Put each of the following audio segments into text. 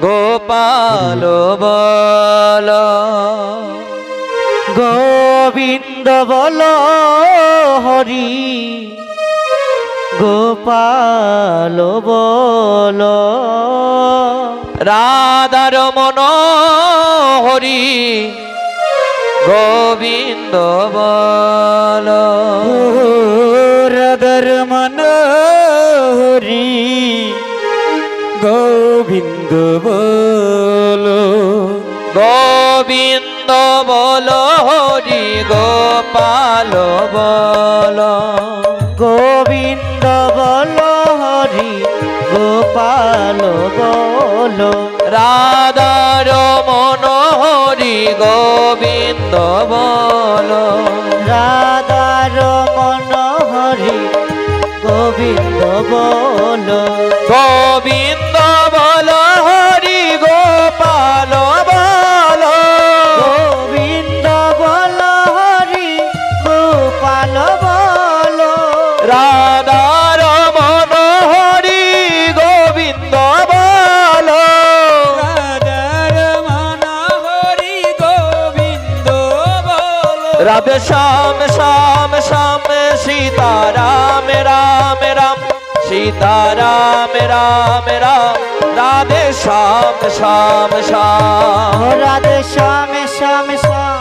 গোপাল বল গোবিন্দ বল হরি। গোপাল বল রাধার মন হরি। গোবিন্দ বল। গোপাল বল, রাধার মন হরি গোবিন্দ বল, রাধার মন হরি গোবিন্দ বল গোবিন্দ বল, হরি গোপাল বল রাধে শ্যাম শ্যাম শ্যাম সীতা রাম রাম রাম সীতা রাম রাম রাম রাধে শ্যাম শ্যাম শ্যাম। রাধে শ্যাম শ্যাম শ্যাম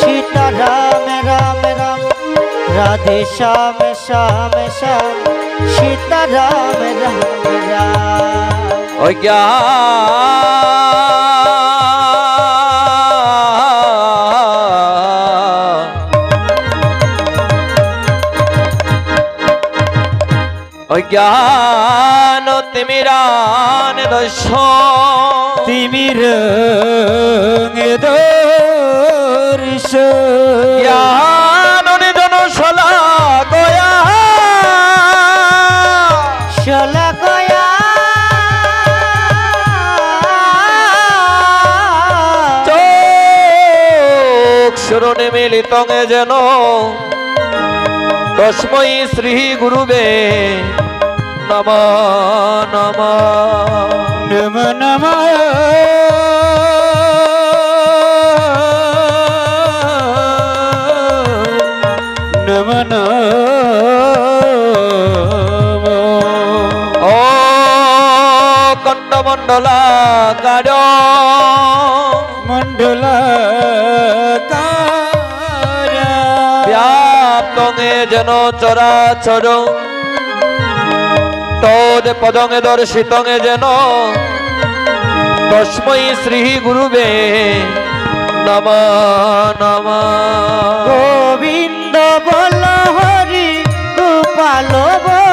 সীতা রাম রাম রাম রাধে শ্যাম শ্যাম শ্যাম সীতা রাম রাম রাম। অজ্ঞান অজ্ঞান তিমিরান দশ তিমির দর্শ। জ্ঞান নিধন সলা গয়া। শলা গয়া। চোখ সুরনে মিলিত যেন। তস্মৈ শ্রী গুরুবে নম নম। নম নম। নম নম। ও কণ্ডমণ্ডলা কার ব্যাপ্তঙে যেন চরাচর। তোর পদঙ্গে দর্শিতঙে যেন তস্মৈ শ্রী গুরুবে নম নম। গোবিন্দ বল হরি গোপাল বল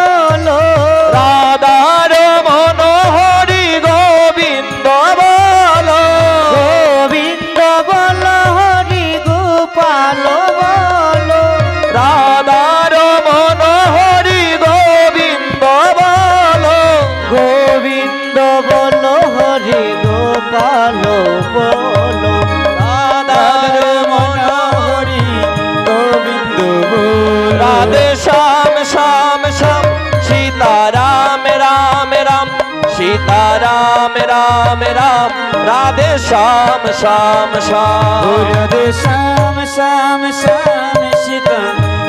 রাম রাম রাধে শ্যাম শ্যাম শ্যাম রাধে শ্যাম শ্যাম শ্যাম সীতা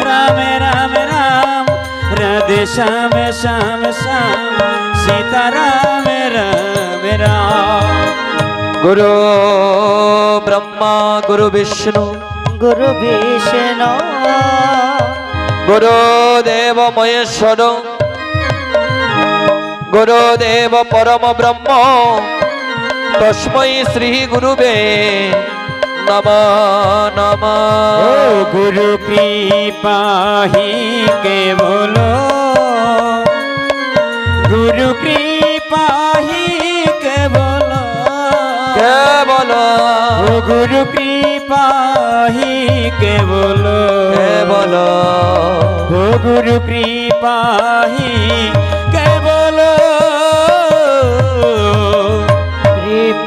রাম রাম রাম রাধে শ্যাম শ্যাম শ্যাম সীতা রাম রাম রাম গুরু ব্রহ্মা গুরু বিষ্ণু গুরু বিষ্ণু গুরুদেব মহেশ্বর গুরুদেব পরম ব্রহ্ম তস্মৈ শ্রী গুরুবে নম নম। গুরু কৃপাহি কেবল। গুরু কৃপাহি কেবল। কেবল। গুরু কৃপাহি কেবল। কেবল। গুরু কৃপাহি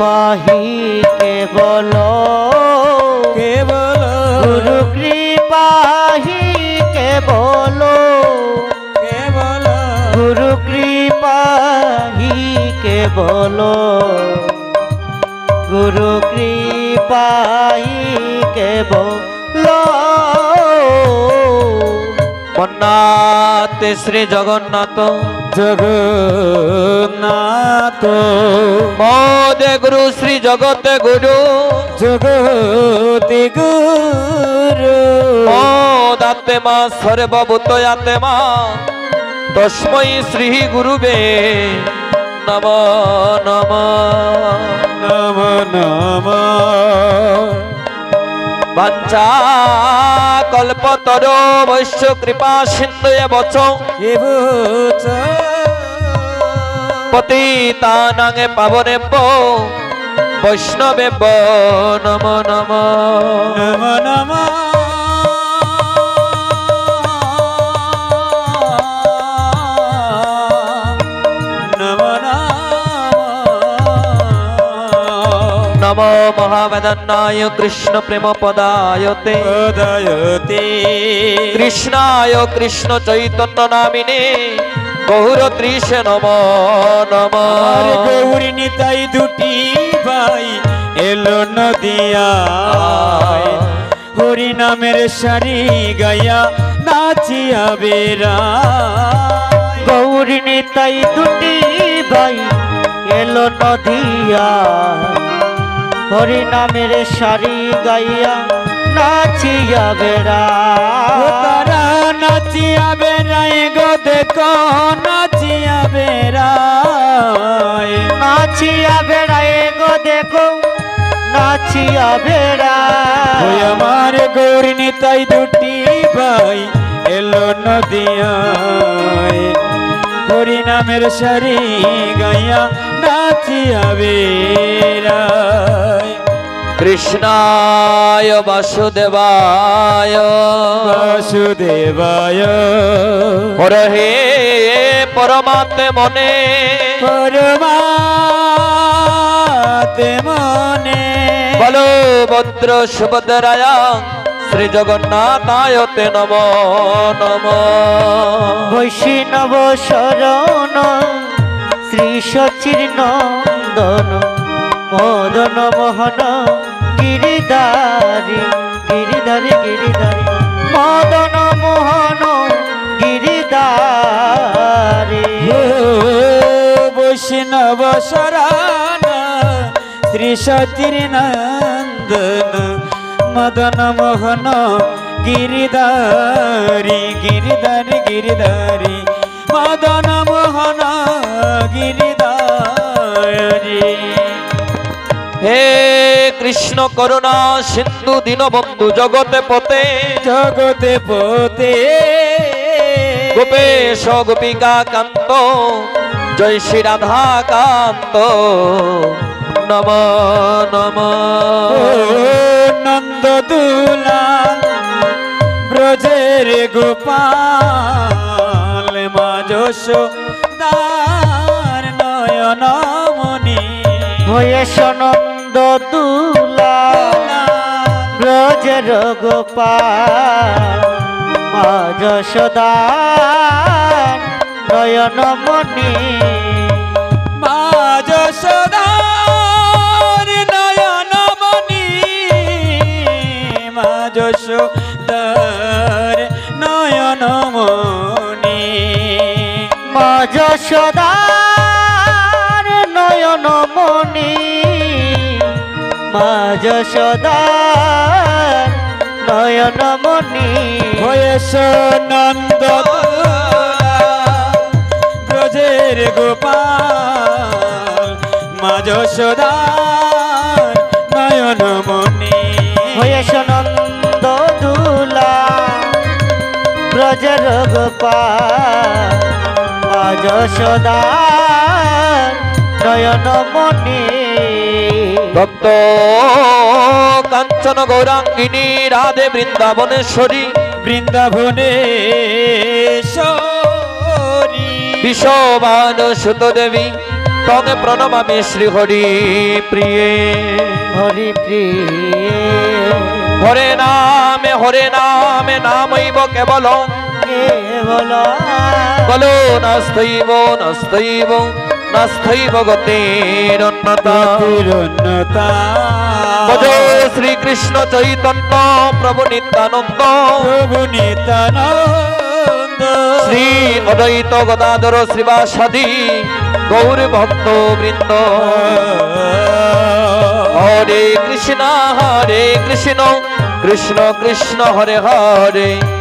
কৃপাহি কেবল কেবল গুরু কৃপাহি কেবল কেবল গুরু কৃপা পাহি কেবল গুরু কৃপাহি মন্নাতে শ্রী জগন্নাথ জগন্নাথ। মদে গুরু শ্রী জগতে গুরু। জগতি গুরু মদাতে মা সর্বভূতয়াতে মা। তস্মৈ শ্রী গুরুবে নম নম। নম নম। বাঞ্ছা কল্পতর বৈশ্য কৃপা সিন্ধু বচ এবচ পতিতানাঙে পাবনে বৈষ্ণবে নম নম। নম নম। নম নম। মহাবেদনায় কৃষ্ণ প্রেম পদায়তে। কৃষ্ণায় কৃষ্ণ চৈতন্য নামিনে। গৌর ত্রিশে নম নম। গৌরী নিতাই দুটি ভাই এলো নদিয়া হরি নামের সারি গায়া নাচিয়া বেড়া গৌরী নিতাই দুটি ভাই এলো নদিয়া হরি নামের সারি গাইয়া নাচিয়া বেড়া তারা নাচিয়া বেড়ায় গো দেখো বেড়ায়। নাচিয়া বেড়ায় গো দেখো, নাচিয়া বেড়ায়। আমার গৌরী নিতাই দুটি ভাই এলো নদিয়ায়। হরি নামের সারি গাইয়া নাচিয়া বেড়ায়। কৃষ্ণায় বাসুদেবায়। বাসুদেবায়। হর হে পরমাত্মে মনে। পরমাতে মনে। বলভদ্র সুভদ্রায় শ্রী জগন্নাথায়তে নম নম। বৈষ্ণব শরণ শ্রী সচির নন্দন। মদন মোহন, গিরিধারী গিরিধারী গিরিধারী। মদন মোহন, গিরিধারী। বৈষ্ণব শরণ, শ্রী সচির নন্দন মদন মোহন, গিরিধারী গিরিধারী গিরিধারী। মদন মোহন, গিরিধারী। হে কৃষ্ণ করুণা সিন্ধু দীনবন্ধু জগতে পতে জগতে পোতে গোপেশ গোপিকা কান্ত জয় শ্রী রাধা কান্ত। নম নম। নন্দ দুলা ব্রজের গোপাল মা যশোদার নয়ন। হয়েছ নন্দ দুলা ব্রজের গোপাল মা যশোদার নয়ন মনি মা যশোদার নয়ন মনি মা যশোদার নয়ন মা মা যশোদার নয়ন মনি হয়েছ নন্দ ব্রজের গোপাল। মা যশোদার নয়ন মনি হয়েছ নন্দ দুলা ব্রজের গোপাল। মা যশোদার নয়ন মনি। ভক্ত কাঞ্চন গৌরাঙ্গিনী রাধে বৃন্দাবনেশ্বরী। বৃন্দাবনেশ্বরী। বিশ্ববান সুত দেবী তবে প্রণমামি শ্রী হরি প্রিয়ে। হরি প্রিয়। হরে নামে হরে নামে নামইব কেবল। বলো বলো নাস্তৈব নাস্তৈব। গতিরন্নতা তিরুন্নতা ভজ শ্রীকৃষ্ণ চৈতন্য প্রভু নিত্যানন্দ। প্রভু নিত্যানন্দ। শ্রী অদ্বৈত গদাধর শ্রীবাসাদি গৌর ভক্ত বৃন্দ। হরে কৃষ্ণ হরে কৃষ্ণ কৃষ্ণ কৃষ্ণ হরে হরে।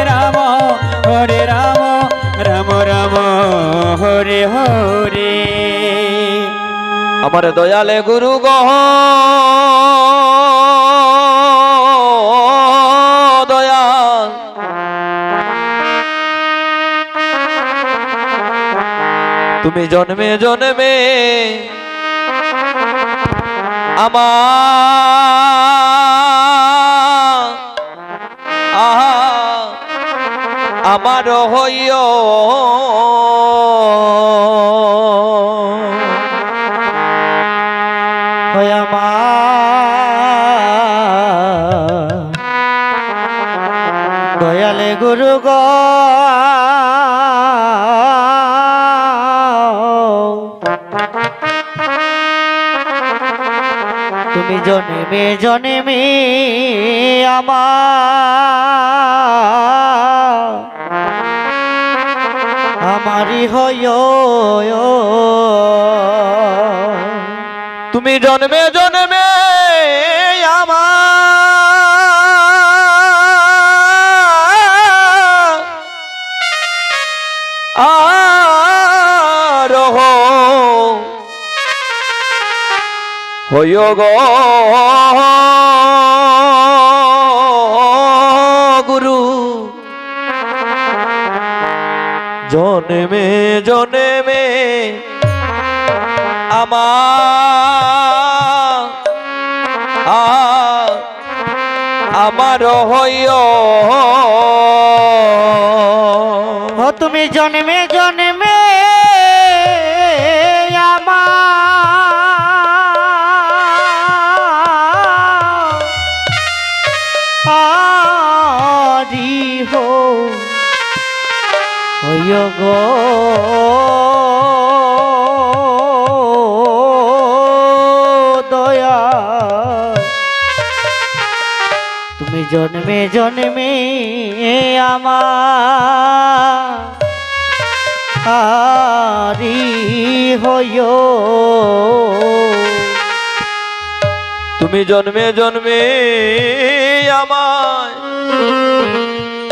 হরে হরে। আমার দয়ালে গুরু গহ। তুমি জন্মে জন্মে আমার আমার হইয় গ তুমি জন্মে জন্মে আমার আমারই হয়। তুমি জন্মে জন্মে আমার আর হইয় গো গুরু। জন্মে জন্মে আমার আমার তুমি জন্মে জন্মে দয়া। তুমি জন্মে জন্মে আমারি হইয় তুমি জন্মে জন্মে আমায়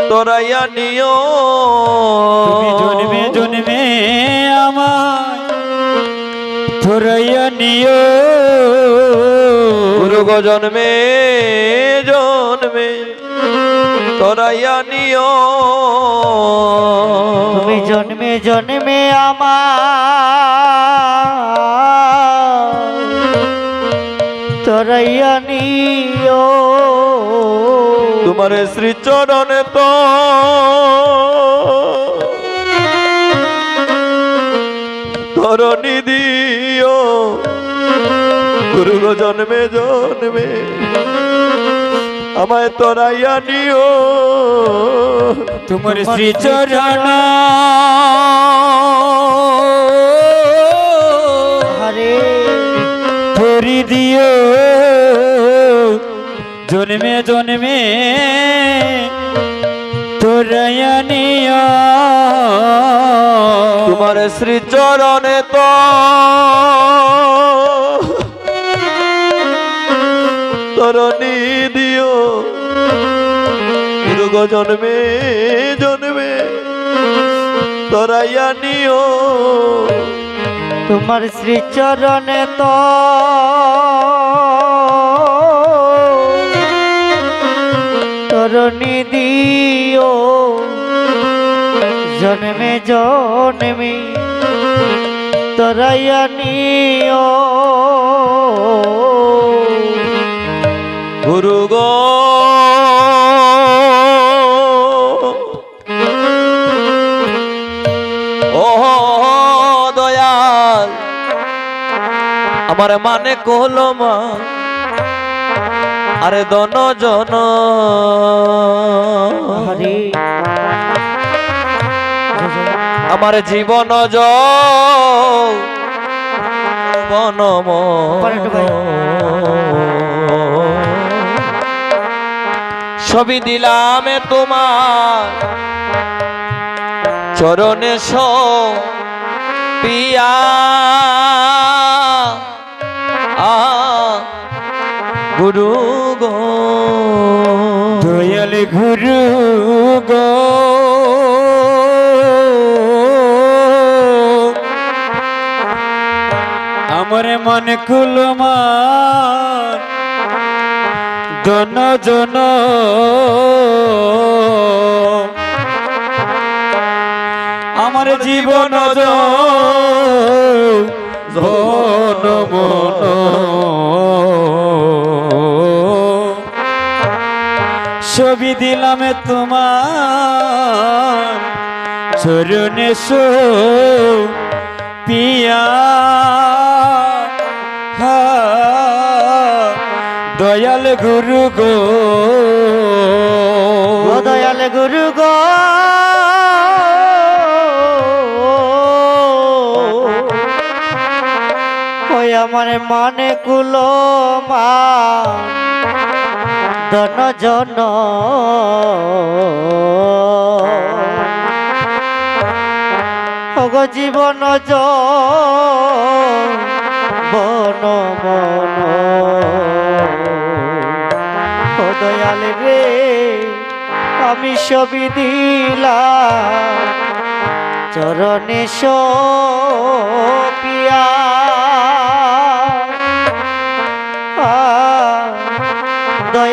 তোরাইয়া নিও। তুমি জন্মে জন্মে আমার থুরাইয়া নিও। গো জন্মে জন্মে তোরাইয়া নিও। তুমি জন্মে জন্মে আমার তোরাইয়া নিও। তোমার শ্রী চরণে তো। ধরণী দিও। গুরু জন্মে জন্মে আমায় তোরাইয়া নিও। তোমার শ্রী চরণ হরে ধরি দিও। জন্মে জন্মে তোরায়নিয়া তোমার শ্রী চরণে তো গো জন্মে জন্মে। তরাইয়া নিও। তোমার শ্রীচরণে তো। তরণী দিও। জন্মে জন্মে তরাইয়া নিও। গুরু গো আমার মানে কলমা আরে দন জন আমার জীবন ভাই। ছবি দিলাম তোমার চরণে পিয়া আ গুরু গো। দয়াল গুরু গো। আমার মন কুলমান জন জন। আমার জীবন ছবি দিলাম তোমার। চরণে পিয়া। হা, দয়াল গুরু গো। আমার মানে কুলো মা। দন জন। জীবন বন মন। দয়াল রে, আমি ছবি দিলাম। চরণে পিয়া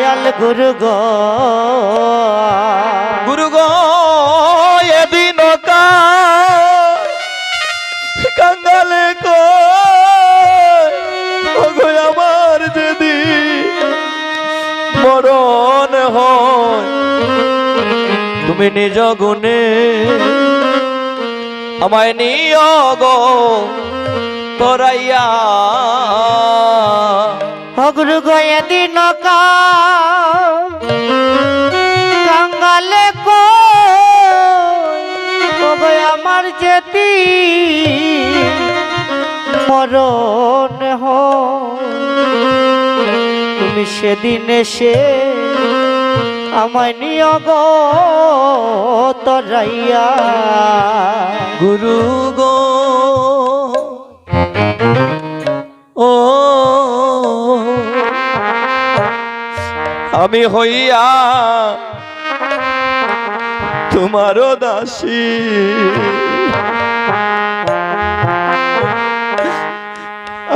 দয়াল গুরু গো। গুরু গো এদিন কাঙ্গালে গো আমার যদি মরণ হয়, তুমি নিজ গুণে আমায় নিয়োগ তোরাইয়া হগুরু গয়ে দিন কাঙ্গালে কো ওগো আমার যেতি। মরণ হ তুমি সেদিন এসে আমায় নিয়োগ তরাইয়া। গুরু গো। ও আমি হইয়া তোমারও দাসী।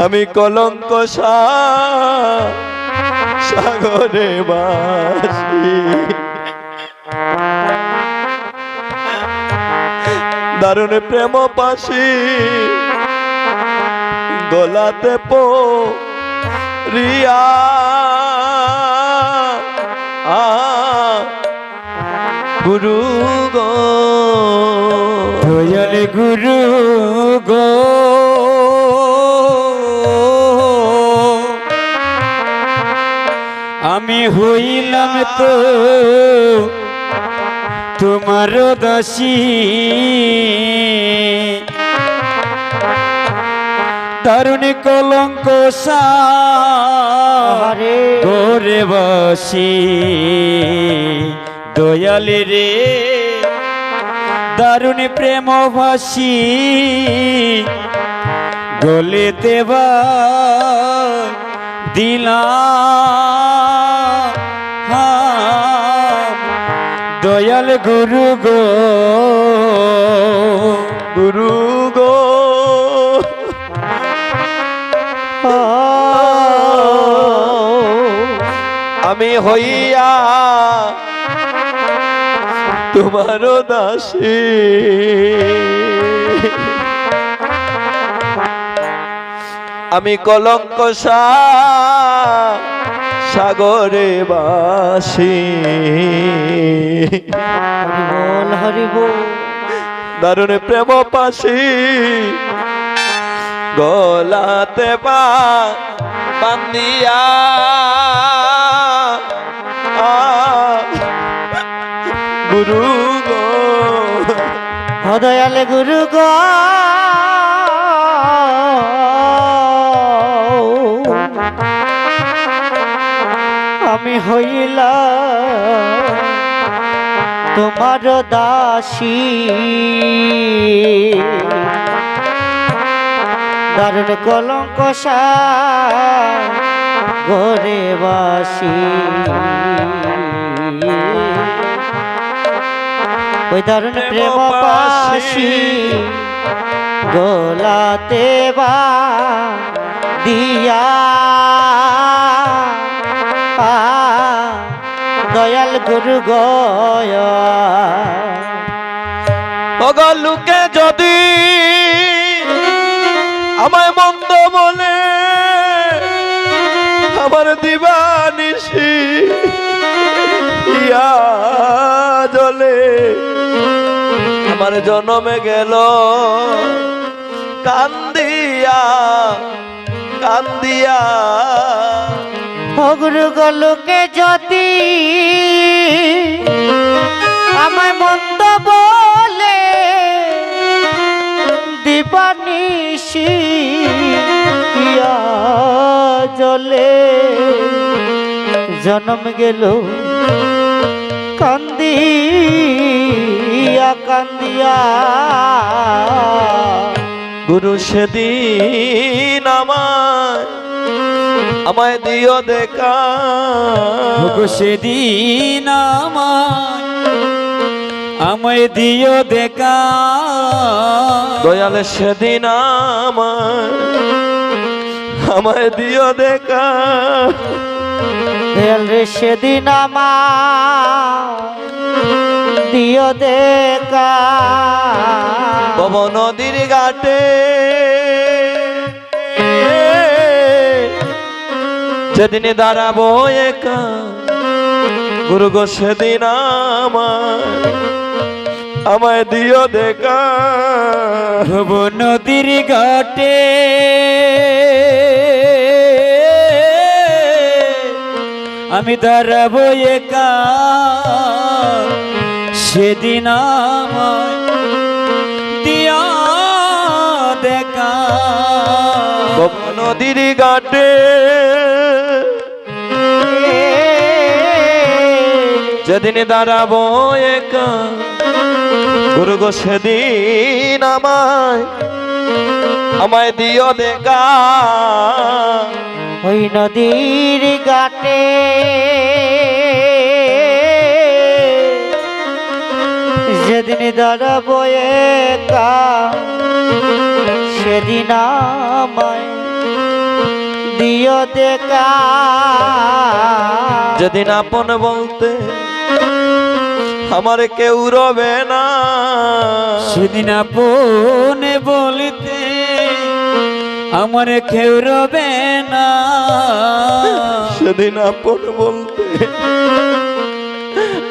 আমি কলঙ্ক সাগরে বাসি। দারুণ প্রেম পাশি গলাতে পো রিয়া গুরু গো। গুরু গো। আমি হইলাম তো তোমার দাসী। দারুণ কলঙ্ক সা আরে গোরে বসি। দয়ালি রে দারুণ প্রেম ভাসি গলে দেবা দিলা। দয়াল গুরু গো গুরু আমি হইয়া তোমার দাসী। আমি কলঙ্ক সাগরে বাসি। হরি বল হরি বল দারুণ প্রেম পাশি। গলাতে পা বান্দিয়া গুরু গো। ও গুরু গো। আমি হইলা তোমার দাসী। দারুণ কলঙ্ক ঘরে বাসি। ওই দারুণ প্রেম পাশি গোলাতে বা দিয়া দয়াল গুরু গয়া। লোকে যদি আমায় মন্দ বলে, আমার দিবানিসি আমার জনমে গেল। কান্দিয়া কান্দিয়া। গুরু গলুকে যদি আমায় মন্দ বলে দিবানিসি জলে জন্ম গেল কান্দিয়া কান্দিয়া গুরু সেদিন আমায় আমায় দিও দেখা। ভোগো সেদিন আমায় আমায় দিও দেখা। দয়াল সেদিন আমায় আমায় দিও দেখা। দেয়াল রে সেদিন আমার দিও দেখা। পব নদীর ঘাটে। যেদিন দাঁড়াবো একা গুরু গো সেদিন আমায় আমায় দিও দেখা। ভব নদীর ঘাটে। আমি দাঁড়াবো একা। সেদিন আমায় দিয়া দেখা। নদীর ঘাটে যেদিন দাঁড়াবো একা গুরু গো সেদিন আমায় আমায় দিও দেখা। ওই নদীর ঘাটে যেদিন দাঁড়াবো একা সেদিন আমায় দিও দেখা। যেদিন আপন বলতে আমার কেউ রবে না। সেদিন আপনে বলিতে আমার কেউ রবে না। সেদিন আপন বলতে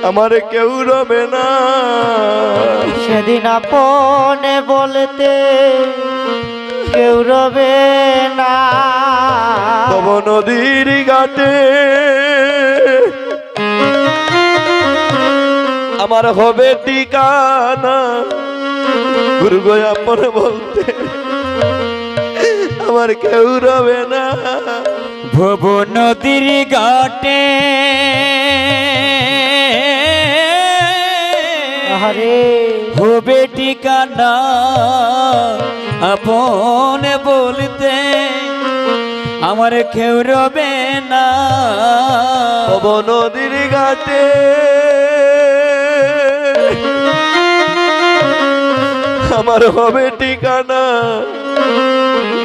আমার কেউ রবে না। সেদিন আপনে বলতে কেউ রবে না। তব নদীর ঘাটে আমার হবে ঠিকানা। গুরু আপন বলতে আমার কেউ রবে না। ভব নদীর ঘাটে আরে হবে ঠিকানা আপন বলতে আমার কেউ রবে না। নদীর ঘাটে। আমার হবে ঠিকানা।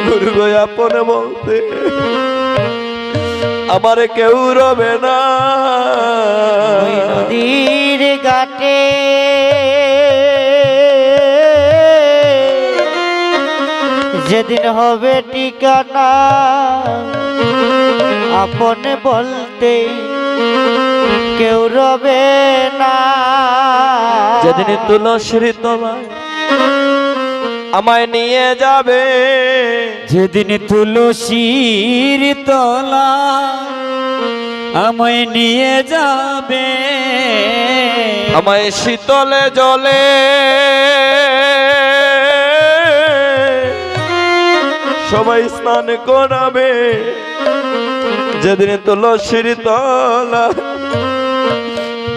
গুরু আপন বলতে আমার কেউ রবে না। নদীর যেদিন হবে ঠিকানা আপনে বলতে কেউ রবে না। যেদিন তুলসীর তলায় আমায় নিয়ে যাবে যেদিন তুলসীর তলা আমায় নিয়ে যাবে। আমায় শীতলে জলে সবাই স্নান করাবে। যেদিন তুলসীর তলা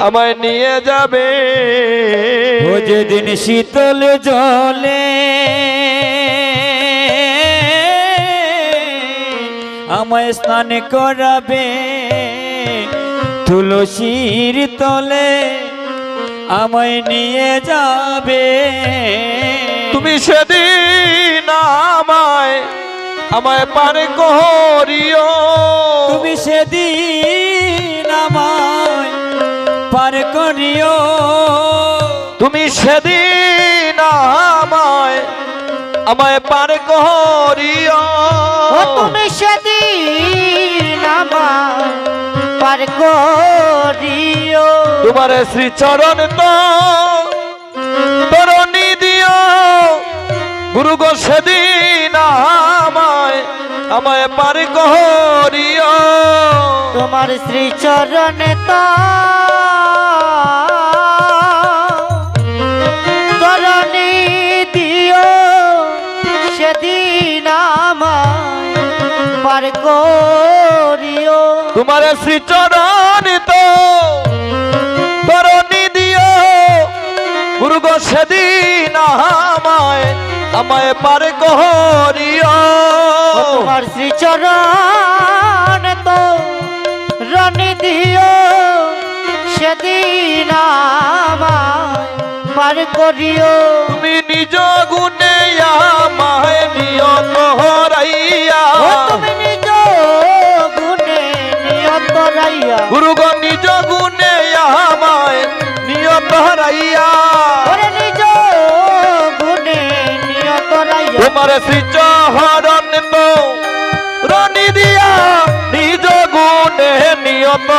আমায় নিয়ে যাবে। ও যেদিন শীতল জলে আমায় স্নান করাবে তুলসীর তলে আমায় নিয়ে যাবে। তুমি সেদিন আমায় আমায় পারে করিও। তুমি সেদিন আমায় পার করিও। তুমি সেদিন আমায় আমায় পার করিও। তুমি সেদিন আমার পার করিও। তোমার শ্রীচরণ তো তরণী দিও গুরু গো সেদিন আমায় আমায় পার করিও। তোমার শ্রী চরণে তো করিও। তোমার শ্রীচরণ তো তরণী দিও। গুরু গো সেদিন আমায় আমায় পার করিও। তোমার শ্রী চরণ তো রণি দিও সেদিন আমায় পার করিও। তুমি নিজ গুণে আমায় নিয়ত হরাইয়া ও তুমি নিজ গুণে নিয়ত রাইয়া গুরু গো নিজ গুণে আমায় নিয়ত হরাইয়া তোমার শ্রীচরণ রণি দিয়া নিজ গুণে নিয়ত